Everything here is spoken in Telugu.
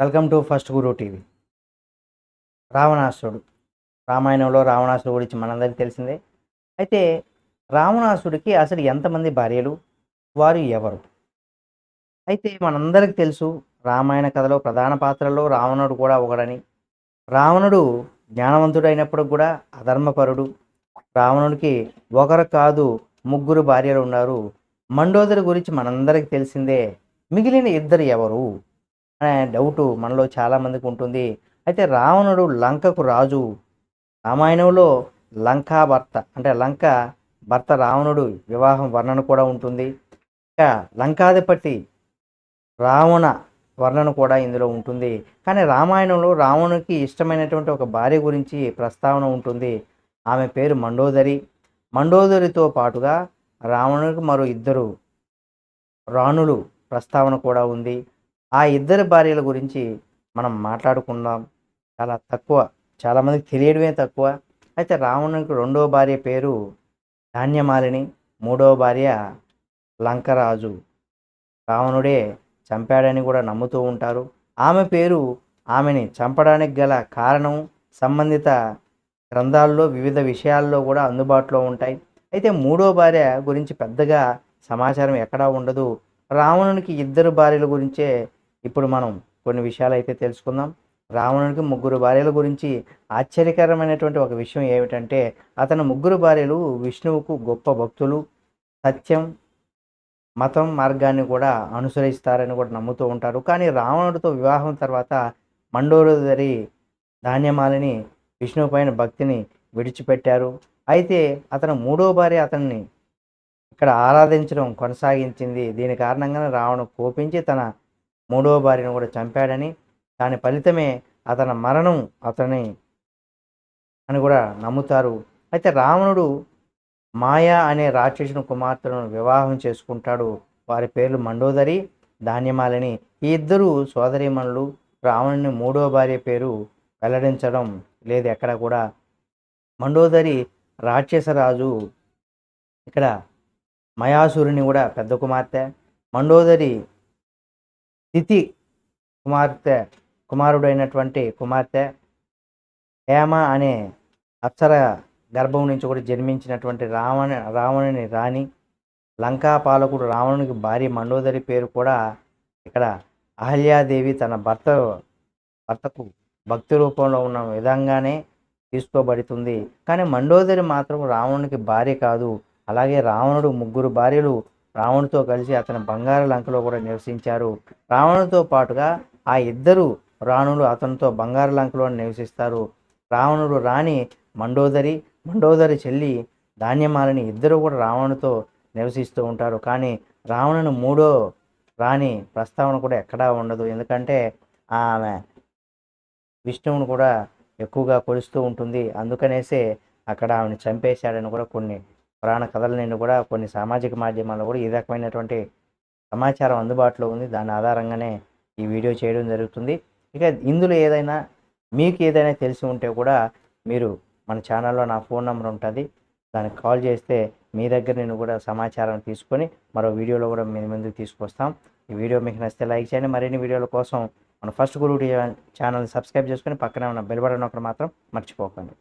Welcome to first Guru TV. రావణాసుడు రామాయణంలో రావణాసుడు గురించి మనందరికీ తెలిసిందే. అయితే రావణాసుడికి అసలు ఎంతమంది భార్యలు? వారు ఎవరు? అయితే మనందరికీ తెలుసు రామాయణ కథలో ప్రధాన పాత్రలో రావణుడు కూడా ఒకడని. రావణుడు జ్ఞానవంతుడు అయినప్పుడు కూడా అధర్మపరుడు. రావణుడికి ఒకరు కాదు ముగ్గురు భార్యలు ఉన్నారు. మండోదరి గురించి మనందరికీ తెలిసిందే మిగిలిన ఇద్దరు ఎవరు? అనే డౌటు మనలో చాలామందికి ఉంటుంది. అయితే రావణుడు లంకకు రాజు. రామాయణంలో లంకా భర్త అంటే లంక భర్త రావణుడు వివాహం వర్ణన కూడా ఉంటుంది. ఇంకా లంకాధిపతి రావణ వర్ణన కూడా ఇందులో ఉంటుంది. కానీ రామాయణంలో రావణునికి ఇష్టమైనటువంటి ఒక భార్య గురించి ప్రస్తావన ఉంటుంది. ఆమె పేరు మండోదరి. మండోదరితో పాటుగా రావణునికి మరో ఇద్దరు రాణులు ప్రస్తావన కూడా ఉంది. ఆ ఇద్దరు భార్యల గురించి మనం మాట్లాడుకుందాం. చాలా తక్కువ చాలామందికి తెలియడమే తక్కువ. అయితే రావణునికి రెండో భార్య పేరు ధాన్యమాలిని మూడో భార్య లంకరాజు. రావణుడే చంపాడని కూడా నమ్ముతూ ఉంటారు. ఆమె పేరు ఆమెని చంపడానికి గల కారణం సంబంధిత గ్రంథాల్లో వివిధ విషయాల్లో కూడా అందుబాటులో ఉంటాయి. అయితే మూడో భార్య గురించి పెద్దగా సమాచారం ఎక్కడా ఉండదు. రావణునికి ఇద్దరు భార్యల గురించే ఇప్పుడు మనం కొన్ని విషయాలు అయితే తెలుసుకుందాం. రావణునికి ముగ్గురు భార్యల గురించి ఆశ్చర్యకరమైనటువంటి ఒక విషయం ఏమిటంటే అతని ముగ్గురు భార్యలు విష్ణువుకు గొప్ప భక్తులు. సత్యం మతం మార్గాన్ని కూడా అనుసరిస్తారని కూడా నమ్ముతూ ఉంటారు. కానీ రావణుడితో వివాహం తర్వాత మండోదరి ధాన్యమాలని విష్ణువు పైన భక్తిని విడిచిపెట్టారు. అయితే అతను మూడో భార్య అతన్ని ఇక్కడ ఆరాధించడం కొనసాగించింది. దీని కారణంగానే రావణు కోపించి తన మూడవ భార్యను కూడా చంపాడని దాని ఫలితమే అతని మరణం అతని అని కూడా నమ్ముతారు. అయితే రావణుడు మాయా అనే రాక్షసుని కుమార్తెను వివాహం చేసుకుంటాడు. వారి పేర్లు మండోదరి ధాన్యమాలని. ఈ ఇద్దరు సోదరీమణులు రావణుని మూడో భార్య పేరు వెల్లడించడం లేదు ఎక్కడ కూడా. మండోదరి రాక్షసరాజు ఇక్కడ మయాసురుని కూడా పెద్ద కుమార్తె. మండోదరి తిథి కుమార్తె కుమారుడైనటువంటి కుమార్తె హేమ అనే అప్సర గర్భం నుంచి కూడా జన్మించినటువంటి రావణ రావణుని రాణి లంకా పాలకుడు రావణునికి భార్య మండోదరి పేరు కూడా ఇక్కడ అహల్యాదేవి తన భర్త భర్తకు భక్తి రూపంలో ఉన్న విధంగానే తీసుకోబడుతుంది. కానీ మండోదరి మాత్రం రావణునికి భార్య కాదు. అలాగే రావణుడు ముగ్గురు భార్యలు రావణుతో కలిసి అతని బంగారు లంకలో కూడా నివసించారు. రావణుతో పాటుగా ఆ ఇద్దరు రాణులు అతనితో బంగారు లంకలో నివసిస్తారు. రావణుడు రాణి మండోదరి మండోదరి చెల్లి ధాన్యమాలని ఇద్దరు కూడా రావణుతో నివసిస్తూ ఉంటారు. కానీ రావణుని మూడో రాణి ప్రస్తావన కూడా ఎక్కడా ఉండదు. ఎందుకంటే ఆమె విష్ణువును కూడా ఎక్కువగా కొలుస్తూ ఉంటుంది. అందుకనేసే అక్కడ ఆమెను చంపేశాడని కూడా కొన్ని పురాణ కథల నుండి కూడా కొన్ని సామాజిక మాధ్యమాల్లో కూడా ఈ రకమైనటువంటి సమాచారం అందుబాటులో ఉంది. దాని ఆధారంగానే ఈ వీడియో చేయడం జరుగుతుంది. ఇక ఇందులో ఏదైనా మీకు ఏదైనా తెలిసి ఉంటే కూడా మీరు మన ఛానల్లో నా ఫోన్ నెంబర్ ఉంటుంది. దానికి కాల్ చేస్తే మీ దగ్గర నేను కూడా సమాచారం తీసుకొని మరో వీడియోలో కూడా మీ ముందుకు తీసుకొస్తాం. ఈ వీడియో మీకు నచ్చితే లైక్ చేయండి. మరిన్ని వీడియోల కోసం మన ఫస్ట్ గురువు ఛానల్ సబ్స్క్రైబ్ చేసుకొని పక్కనే ఉన్న బెల్ బటన్ ఒకటి మాత్రం మర్చిపోకండి.